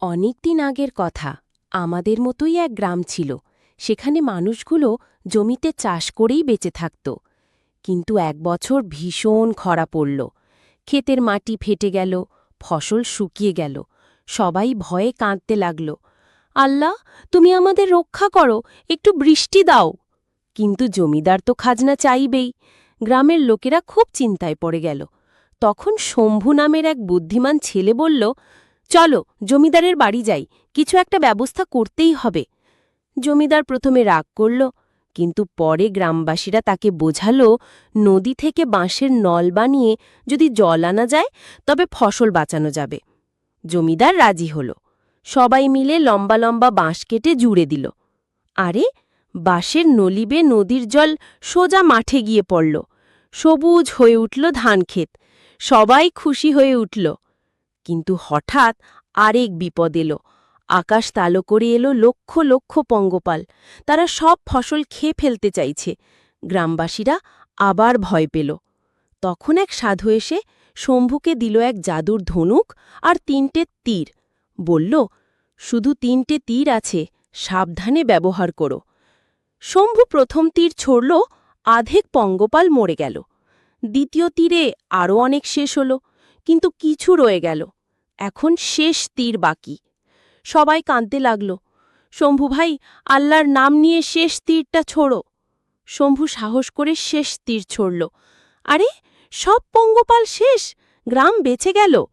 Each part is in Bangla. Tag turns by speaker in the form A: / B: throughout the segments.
A: অনেক দিন আগের কথা। আমাদের মতোই এক গ্রাম ছিল। সেখানে মানুষগুলো জমিতে চাষ করেই বেঁচে থাকত। কিন্তু এক বছর ভীষণ খরা পড়ল। ক্ষেতের মাটি ফেটে গেল, ফসল শুকিয়ে গেল। সবাই ভয়ে কাঁদতে লাগল। আল্লাহ, তুমি আমাদের রক্ষা করো, একটু বৃষ্টি দাও। কিন্তু জমিদার তো খাজনা চাইবেই। গ্রামের লোকেরা খুব চিন্তায় পড়ে গেল। তখন শম্ভু নামের এক বুদ্ধিমান ছেলে বলল চলো, জমিদারের বাড়ি যাই, কিছু একটা ব্যবস্থা করতেই হবে। জমিদার প্রথমে রাগ করল, কিন্তু পরে গ্রামবাসীরা তাকে বোঝালো, নদী থেকে বাঁশের নল বানিয়ে যদি জল আনা যায়, তবে ফসল বাঁচানো যাবে। জমিদার রাজি হল। সবাই মিলে লম্বা লম্বা বাঁশ কেটে জুড়ে দিল। আরে, বাঁশের নলিবে নদীর জল সোজা মাঠে গিয়ে পড়ল। সবুজ হয়ে উঠল ধানক্ষেত। সবাই খুশি হয়ে উঠল। কিন্তু হঠাৎ আরেক বিপদ এলো। আকাশ তালো করে এলো লক্ষ লক্ষ পঙ্গপাল। তারা সব ফসল খেয়ে ফেলতে চাইছে। গ্রামবাসীরা আবার ভয় পেল। তখন এক সাধু এসে শম্ভুকে দিল এক জাদুর ধনুক আর তিনটে তীর। বলল, শুধু তিনটে তীর আছে, সাবধানে ব্যবহার করো। শম্ভু প্রথম তীর ছড়ল, আধেক পঙ্গপাল মরে গেল। দ্বিতীয় তীরে আরও অনেক শেষ হল, কিন্তু কিছু রয়ে গেল। এখন শেষ তীর বাকি। সবাই কাঁদতে লাগল। শম্ভু ভাই, আল্লাহর নাম নিয়ে শেষ তীরটা ছোড়ো। শম্ভু সাহস করে শেষ তীর ছড়ল। আরে, সব পঙ্গপাল শেষ? গ্রাম বেঁচে গেল?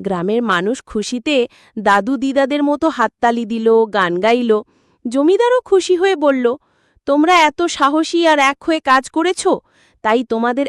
A: গ্রামের মানুষ খুশিতে দাদু দিদাদের মতো হাততালি দিল, গান গাইল। জমিদারও খুশি হয়ে বলল, তোমরা এত সাহসী আর এক হয়ে কাজ করেছ, তাই তোমাদের